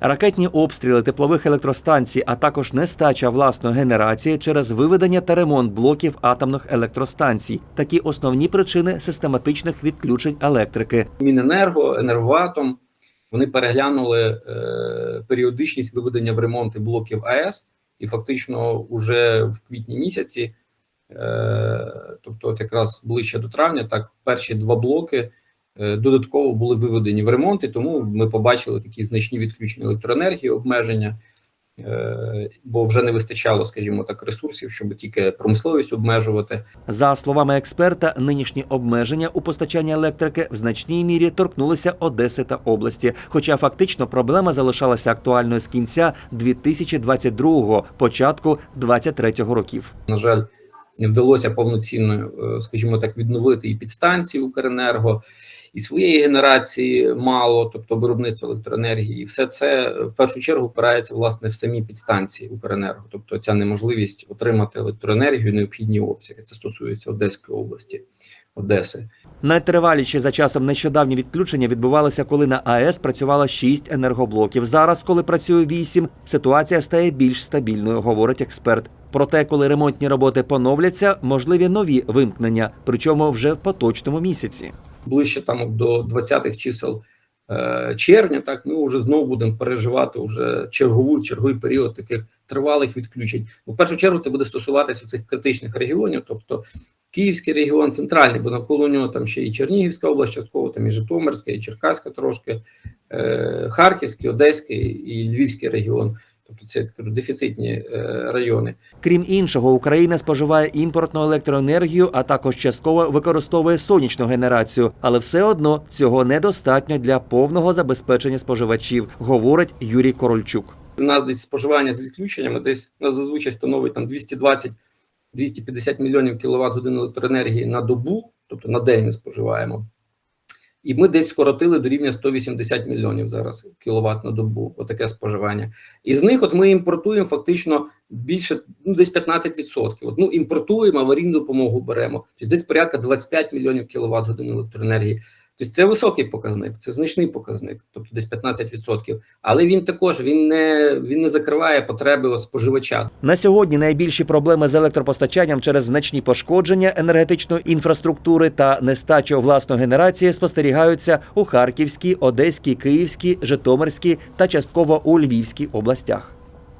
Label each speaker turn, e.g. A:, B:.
A: Ракетні обстріли теплових електростанцій, а також нестача власної генерації через виведення та ремонт блоків атомних електростанцій такі основні причини систематичних відключень електрики.
B: Міненерго, Енергоатом вони переглянули е, періодичність виведення в ремонти блоків АЕС, і фактично вже в квітні місяці, е, тобто от якраз ближче до травня, так перші два блоки додатково були виведені в ремонт, і тому ми побачили такі значні відключення електроенергії, обмеження. е, Бо вже не вистачало, скажімо так, ресурсів, щоб тільки промисловість обмежувати.
A: За словами експерта, нинішні обмеження у постачанні електрики в значній мірі торкнулися Одеси та області. Хоча фактично проблема залишалася актуальною з кінця 2022-го, початку 2023 років.
B: на жаль, не вдалося повноцінно, е, скажімо так, відновити і підстанції Укренерго, і своєї генерації мало, тобто виробництво електроенергії, і все це в першу чергу впирається власне в самі підстанції Укренерго, тобто ця неможливість отримати електроенергію необхідні обсяги. Це стосується Одеської області, Одеси.
A: Найтриваліші за часом нещодавні відключення відбувалися, коли на АЕС працювало 6 енергоблоків. Зараз, коли працює 8, ситуація стає більш стабільною, говорить експерт. Проте, коли ремонтні роботи поновляться, можливі нові вимкнення, причому вже в поточному місяці.
B: Ближче там до 20-х чисел е, червня, так ми вже знову будемо переживати вже чергову черговий період таких тривалих відключень. В першу чергу це буде стосуватися цих критичних регіонів, тобто Київський регіон, центральний, бо навколо нього там ще і Чернігівська область, частково там і Житомирська, і Черкаська трошки, е, Харківський, Одеський і Львівський регіон. Тобто це кажу, дефіцитні е, райони.
A: Крім іншого, Україна споживає імпортну електроенергію, а також частково використовує сонячну генерацію. Але все одно цього недостатньо для повного забезпечення споживачів, говорить Юрій Корольчук.
B: У нас десь споживання з відключеннями десь у нас зазвичай становить там 220-250 мільйонів кіловат годин електроенергії на добу, тобто на день ми споживаємо. І ми десь скоротили до рівня 180 мільйонів зараз кіловат на добу, отаке споживання. І з них от ми імпортуємо фактично більше, ну десь 15%. От, ну, імпортуємо, аварійну допомогу беремо. Тобто десь порядка 25 мільйонів кіловат годин електроенергії. Тобто це високий показник, це значний показник, тобто десь 15%. Але він також він не, він не закриває потреби от споживача.
A: На сьогодні найбільші проблеми з електропостачанням через значні пошкодження енергетичної інфраструктури та нестачу власної генерації спостерігаються у Харківській, Одеській, Київській, Житомирській та частково у Львівській областях.